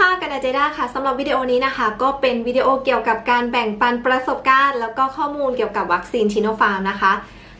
ค่ะกันาเจด้าค่ะสำหรับวิดีโอนี้นะคะ ก็เป็นวิดีโอเกี่ยวกับการแบ่งปันประสบการณ์ แล้วก็ข้อมูลเกี่ยวกับวัคซีนชิโนฟาร์มนะคะ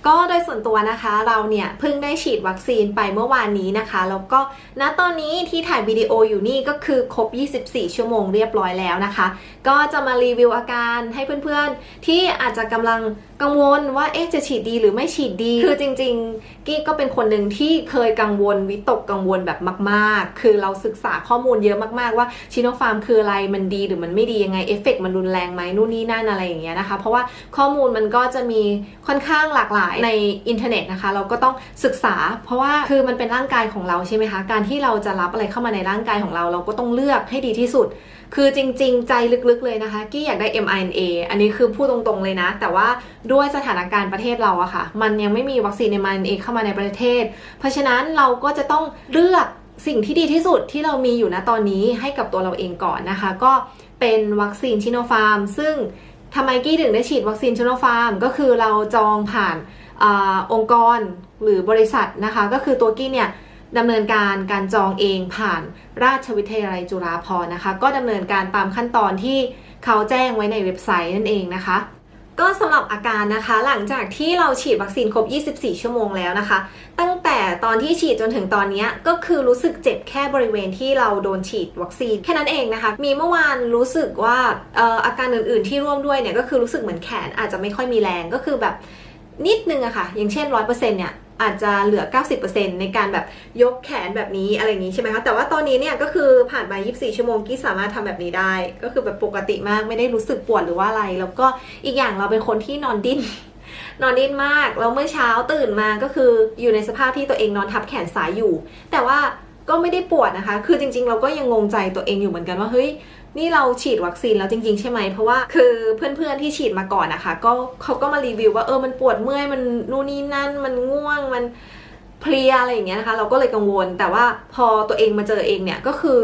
ก็โดยส่วนตัวนะคะเราเนี่ยเพิ่งได้ฉีดวัคซีนไปเมื่อวานนี้นะคะ แล้วก็ณตอนนี้ที่ถ่ายวิดีโออยู่นี่ก็คือครบ 24 ชั่วโมงเรียบร้อยแล้วนะคะ ก็จะมารีวิวอาการให้เพื่อนๆ ที่อาจจะกำลัง กังวลว่าเอ๊ะจะฉีดดีหรือไม่ฉีดดี คือจริง ๆ กี้ก็เป็นคนหนึ่งที่เคยกังวลวิตกกังวลแบบมาก ๆ คือเราศึกษาข้อมูลเยอะมากๆว่าชิโนฟาร์มคืออะไรมันดีหรือมันไม่ดียังไงเอฟเฟกมันรุนแรงไหมนู่นนี่นั่นอะไรอย่างเงี้ยนะคะ เพราะว่าข้อมูลมันก็จะมีค่อนข้างหลากหลายในอินเทอร์เน็ตนะคะ เราก็ต้องศึกษา เพราะว่าคือมันเป็นร่างกายของเราใช่ไหมคะการที่เราจะรับอะไรเข้ามาในร่างกายของเรา เราก็ต้องเลือกให้ดีที่สุด คือจริง ๆ ใจลึกๆเลยนะคะ กี้อยากได้ mRNA อันนี้คือพูดตรงๆเลยนะ แต่ว่าด้วยสถานการณ์ประเทศเราอะค่ะ มันยังไม่มีวัคซีน mRNA เองเข้ามาในประเทศ เพราะฉะนั้นเราก็จะต้องเลือกสิ่งที่ดีที่สุดที่เรามีอยู่ณตอนนี้ให้กับตัวเราเองก่อนนะคะ ก็เป็นวัคซีนชิโนฟาร์ม ซึ่งทำไมกี้ถึงได้ฉีดวัคซีนชิโนฟาร์ม ก็คือเราจองผ่านอองค์กรหรือบริษัทนะคะ ก็คือตัวกี้เนี่ยดำเนินการการจองเองผ่านราชวิทยาลัยจุฬาภรณ์นะคะ ก็ดำเนินการตามขั้นตอนที่เขาแจ้งไว้ในเว็บไซต์นั่นเองนะคะ ก็สำหรับอาการนะคะ หลังจากที่เราฉีดวัคซีนครบ 24 ชั่วโมงแล้วนะคะ ตั้งแต่ตอนที่ฉีดจนถึงตอนนี้ก็คือรู้สึกเจ็บแค่บริเวณที่เราโดนฉีดวัคซีนแค่นั้นเองนะคะ มีเมื่อวานรู้สึกว่าอออาการอื่นๆที่ร่วมด้วยเนี่ยก็คือรู้สึกเหมือนแขนอาจจะไม่ค่อยมีแรงก็คือแบบนิดนึงอะค่ะอย่างเช่น 100%เนี่ย อาจจะเหลือ 90%ในการแบบยกแขนแบบนี้อะไรอย่างนี้ใช่ไหมคะแต่ว่าตอนนี้เนี่ยก็คือผ่านมา24 ชั่วโมงกี้สามารถทำแบบนี้ได้ ก็คือแบบปกติมากไม่ได้รู้สึกปวดหรือว่าอะไร แล้วก็อีกอย่างเราเป็นคนที่นอนดิ้นนอนดิ้นมากแล้วเมื่อเช้าตื่นมาก็คืออยู่ในสภาพที่ตัวเองนอนทับแขนซ้ายอยู่ แต่ว่า ก็ไม่ได้ปวดนะคะ คือจริง ๆ เราก็ยังงงใจตัวเองอยู่เหมือนกันว่าเฮ้ยนี่เราฉีดวัคซีนแล้วจริง ๆ ใช่ไหม เพราะว่าคือเพื่อนๆที่ฉีดมาก่อนนะคะ ก็เขาก็มารีวิวว่าเออมันปวดเมื่อยมันนู่นนี่นั่น มันง่วงมันเพลียอะไรอย่างเงี้ยนะคะ เราก็เลยกังวลแต่ว่าพอตัวเองมาเจอเองเนี่ยก็คือ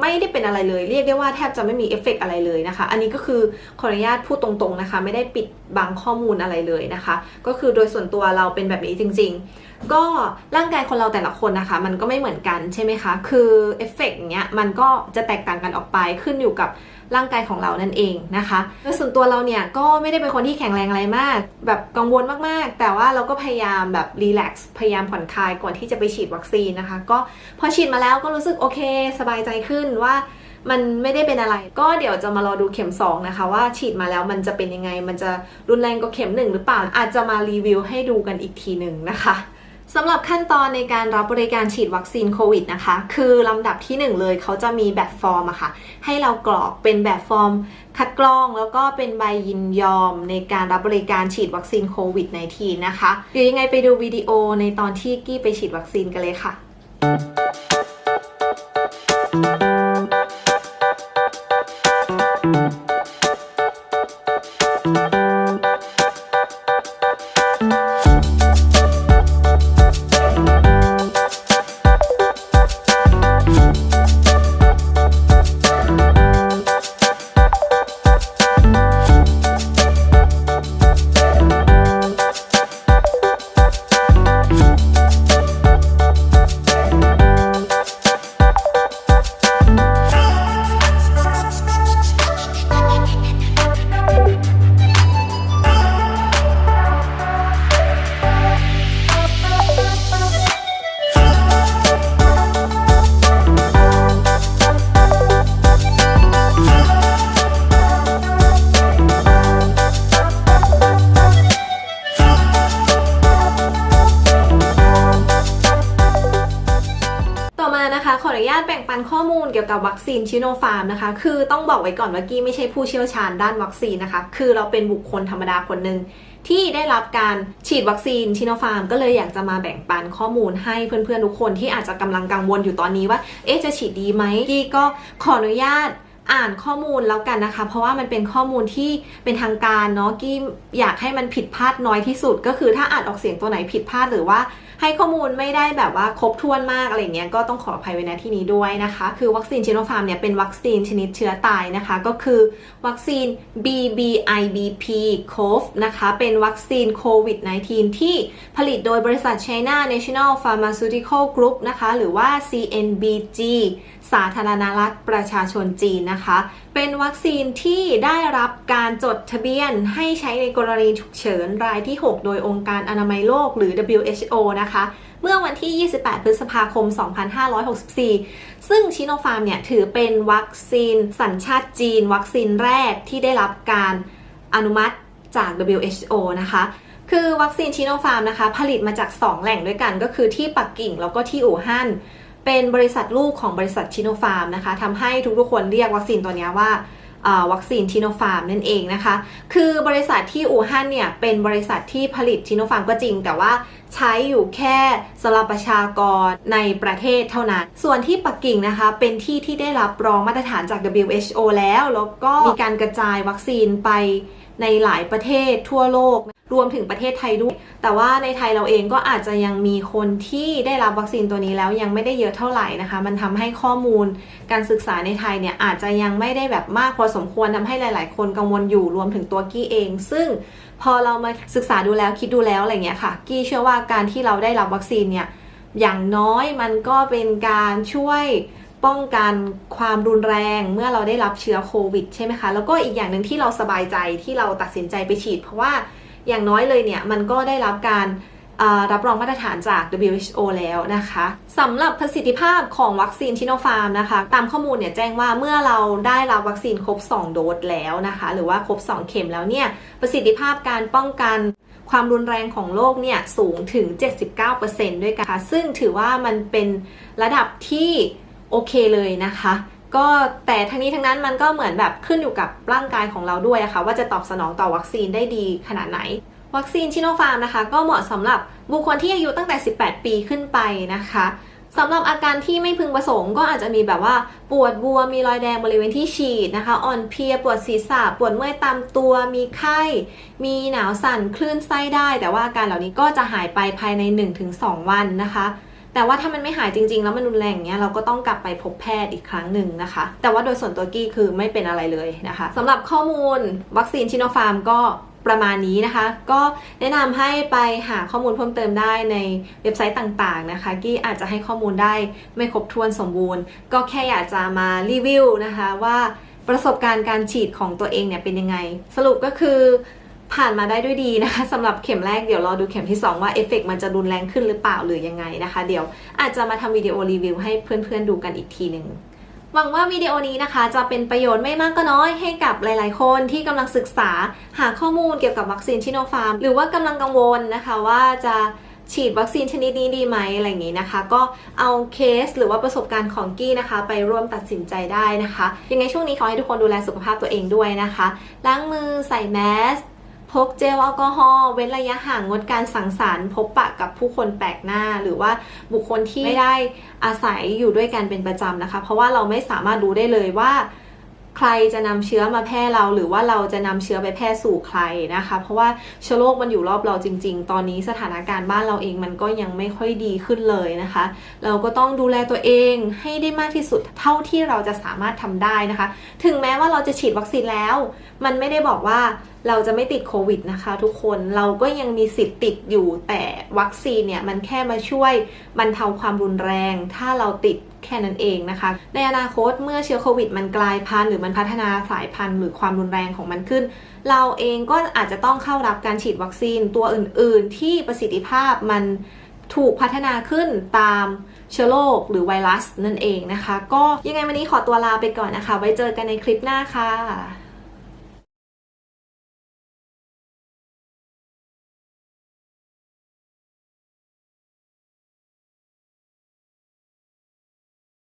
ไม่ได้เป็นอะไรเลย เรียกได้ว่าแทบจะไม่มีเอฟเฟกต์อะไรเลยนะคะ อันนี้ก็คือขออนุญาตพูดตรงๆนะคะ ไม่ได้ปิดบังข้อมูลอะไรเลยนะคะ ก็คือโดยส่วนตัวเราเป็นแบบนี้จริง ๆ ก็ร่างกายคนเราแต่ละคนนะคะ มันก็ไม่เหมือนกันใช่ไหมคะ คือเอฟเฟกต์เนี้ยมันก็จะแตกต่างกันออกไปขึ้นอยู่กับ ร่างกายของเรานั่นเองนะคะโดยส่วนตัวเราเนี่ยก็ไม่ได้เป็นคนที่แข็งแรงอะไรมาก แบบกังวลมากๆ แต่ว่าเราก็พยายามแบบรีแลกซ์พยายามผ่อนคลายก่อนที่จะไปฉีดวัคซีนนะคะ ก็พอฉีดมาแล้วก็รู้สึกโอเค สบายใจขึ้นว่ามันไม่ได้เป็นอะไร ก็เดี๋ยวจะมารอดูเข็ม 2 นะคะ ว่าฉีดมาแล้วมันจะเป็นยังไง มันจะรุนแรงกว่าเข็ม 1 หรือเปล่า อาจจะมารีวิวให้ดูกันอีกทีหนึ่งนะคะ สำหรับขั้นตอนในการรับบริการฉีดวัคซีนโควิดนะคะ คือลำดับที่ 1 เลยเขาจะมีแบบฟอร์มอะค่ะ ให้เรากรอกเป็นแบบฟอร์ม คัดกรองแล้วก็เป็นใบยินยอมในการรับบริการฉีดวัคซีนโควิด -19 นะคะ เดี๋ยวยังไงไปดูวิดีโอในตอนที่กี้ไปฉีดวัคซีนกันเลยค่ะ อนุญาตแบ่งปันข้อมูลเกี่ยวกับวัคซีนชิโนฟาร์มนะคะ คือต้องบอกไว้ก่อนว่ากี้ไม่ใช่ผู้เชี่ยวชาญด้านวัคซีนนะคะ คือเราเป็นบุคคลธรรมดาคนหนึ่งที่ได้รับการฉีดวัคซีนชิโนฟาร์มก็เลยอยากจะมาแบ่งปันข้อมูลให้เพื่อนๆทุกคนที่อาจจะกำลังกังวลอยู่ตอนนี้ว่า เอ๊ะจะฉีดดีไหมกี้ก็ขออนุญาตอ่านข้อมูลแล้วกันนะคะ เพราะว่ามันเป็นข้อมูลที่เป็นทางการเนาะกี้อยากให้มันผิดพลาดน้อยที่สุด ก็คือถ้าอ่านออกเสียงตัวไหนผิดพลาดหรือว่า ให้ข้อมูลไม่ได้แบบว่าครบถ้วนมากอะไรเงี้ยก็ต้องขออภัยไว้ณที่นี้ด้วยนะคะ คือวัคซีนชิโนฟาร์มเนี่ยเป็นวัคซีนชนิดเชื้อตายนะคะ ก็คือวัคซีน BBIBP COV นะคะเป็นวัคซีนโควิด -19 ที่ผลิตโดยบริษัท China National Pharmaceutical Group นะคะหรือว่า CNBG สาธารณรัฐประชาชนจีนนะคะ เป็นวัคซีนที่ได้รับการจดทะเบียนให้ใช้ในกรณีฉุกเฉินรายที่ 6 โดยองค์การอนามัยโลกหรือ WHO นะคะ เมื่อวันที่ 28 พฤษภาคม 2564 ซึ่งชิโนฟาร์มเนี่ยถือเป็นวัคซีนสัญชาติจีน วัคซีนแรกที่ได้รับการอนุมัติจาก WHO นะคะคือวัคซีนชิโนฟาร์มนะคะ ผลิตมาจาก 2 แหล่งด้วยกันก็คือที่ปักกิ่งแล้วก็ที่อู่ฮั่น เป็นบริษัทลูกของบริษัทชิโนฟาร์มนะคะทำให้ทุกๆคนเรียกวัคซีนตัวนี้ว่าอ่าวัคซีนชิโนฟาร์มนั่นเองนะคะ คือบริษัทที่อู่ฮั่นเนี่ยเป็นบริษัทที่ผลิตชิโนฟาร์มก็จริง แต่ว่าใช้อยู่แค่สำหรับประชากรในประเทศเท่านั้น ส่วนที่ปักกิ่งนะคะ เป็นที่ที่ได้รับรองมาตรฐานจาก WHO แล้ว แล้วก็มีการกระจายวัคซีนไปในหลายประเทศทั่วโลก รวมถึงประเทศไทยด้วย แต่ว่าในไทยเราเองก็อาจจะยังมีคนที่ได้รับวัคซีนตัวนี้แล้วยังไม่ได้เยอะเท่าไหร่นะคะ มันทำให้ข้อมูลการศึกษาในไทยเนี่ยอาจจะยังไม่ได้แบบมากพอสมควรทำให้หลาย ๆ คนกังวลอยู่รวมถึงตัวกี้เอง ซึ่งพอเรามาศึกษาดูแล้วคิดดูแล้วอะไรเงี้ยค่ะ กี้เชื่อว่าการที่เราได้รับวัคซีนเนี่ยอย่างน้อยมันก็เป็นการช่วยป้องกันความรุนแรงเมื่อเราได้รับเชื้อโควิดใช่ไหมคะ แล้วก็อีกอย่างหนึ่งที่เราสบายใจที่เราตัดสินใจไปฉีด เพราะว่า อย่างน้อยเลยเนี่ยมันก็ได้รับการรับรองมาตรฐานจาก WHO แล้วนะคะสำหรับประสิทธิภาพของวัคซีนชิโนฟาร์มนะคะ ตามข้อมูลเนี่ยแจ้งว่าเมื่อเราได้รับวัคซีนครบ 2 โดสแล้วนะคะ หรือว่าครบ 2 เข็มแล้วเนี่ยประสิทธิภาพการป้องกันความรุนแรงของโรคเนี่ยสูงถึง 79%ด้วยกันค่ะซึ่งถือว่ามันเป็นระดับที่โอเคเลยนะคะ ก็แต่ทั้งนี้ทั้งนั้นมันก็เหมือนแบบขึ้นอยู่กับร่างกายของเราด้วยอะคะว่าจะตอบสนองต่อวัคซีนได้ดีขนาดไหน วัคซีนชิโนฟาร์มนะคะ ก็เหมาะสำหรับบุคคลที่อายุตั้งแต่ 18 ปีขึ้นไปนะคะสำหรับอาการที่ไม่พึงประสงค์ก็อาจจะมีแบบว่า ปวดบวมมีรอยแดงบริเวณที่ฉีดนะคะ อ่อนเพลียปวดศีรษะปวดเมื่อยตามตัว มีไข้ มีหนาวสั่นคลื่นไส้ได้ แต่ว่าอาการเหล่านี้ก็จะหายไปภายใน 1-2 วันนะคะ แต่ว่าถ้ามันไม่หายจริง ๆ แล้วมันรุนแรงอย่างเงี้ยเราก็ต้องกลับไปพบแพทย์อีกครั้งหนึ่งนะคะ แต่ว่าโดยส่วนตัวกี้คือไม่เป็นอะไรเลยนะคะสำหรับข้อมูลวัคซีนชิโนฟาร์มก็ประมาณนี้นะคะ ก็แนะนำให้ไปหาข้อมูลเพิ่มเติมได้ในเว็บไซต์ต่างๆนะคะ กี้อาจจะให้ข้อมูลได้ไม่ครบถ้วนสมบูรณ์ ก็แค่อยากจะมารีวิวนะคะว่าประสบการณ์การฉีดของตัวเองเนี่ยเป็นยังไง สรุปก็คือ ผ่านมาได้ด้วยดีนะคะสำหรับเข็มแรกเดี๋ยวรอดูเข็มที่ 2 ว่าเอฟเฟกมันจะรุนแรงขึ้นหรือเปล่าหรือยังไงนะคะ เดี๋ยวอาจจะมาทำวิดีโอรีวิวให้เพื่อนๆดูกันอีกทีหนึ่งหวังว่าวิดีโอนี้นะคะจะเป็นประโยชน์ไม่มากก็น้อยให้กับหลายๆ คนที่กำลังศึกษาหาข้อมูลเกี่ยวกับวัคซีนชิโนฟาร์ม หรือว่ากำลังกังวลนะคะว่าจะฉีดวัคซีนชนิดนี้ดีไหมอะไรอย่างนี้นะคะ ก็เอาเคสหรือว่าประสบการณ์ของกี้นะคะ ไปร่วมตัดสินใจได้นะคะ ยังไงช่วงนี้ขอให้ทุกคนดูแลสุขภาพตัวเองด้วยนะคะ ล้างมือใส่แมส พกเจลแอลกอฮอล์เว้นระยะห่างงดการสังสรรค์พบปะกับผู้คนแปลกหน้า หรือว่าบุคคลที่ไม่ได้อาศัยอยู่ด้วยกันเป็นประจำนะคะ เพราะว่าเราไม่สามารถรู้ได้เลยว่า ใครจะนำเชื้อมาแพร่เรา หรือว่าเราจะนำเชื้อไปแพร่สู่ใครนะคะ เพราะว่าเชื้อโรคมันอยู่รอบเราจริง ๆ ตอนนี้สถานการณ์บ้านเราเองมันก็ยังไม่ค่อยดีขึ้นเลยนะคะ เราก็ต้องดูแลตัวเองให้ได้มากที่สุดเท่าที่เราจะสามารถทำได้นะคะ ถึงแม้ว่าเราจะฉีดวัคซีนแล้ว มันไม่ได้บอกว่า เราจะไม่ติดโควิดนะคะ ทุกคนเราก็ยังมีสิทธิ์ติดอยู่ แต่วัคซีนเนี่ยมันแค่มาช่วยบรรเทาความรุนแรง ถ้าเราติดแค่นั้นเองนะคะ ในอนาคตเมื่อเชื้อโควิด มันกลายพันธุ์หรือมันพัฒนาสายพันธุ์หรือความรุนแรงของมันขึ้น เราเองก็อาจจะต้องเข้ารับการฉีดวัคซีนตัวอื่น ๆ ที่ประสิทธิภาพมันถูกพัฒนาขึ้นตามเชื้อโรคหรือไวรัสนั่นเองนะคะ ก็ยังไงวันนี้ขอตัวลาไปก่อนนะคะ ไว้เจอกันในคลิปหน้าค่ะ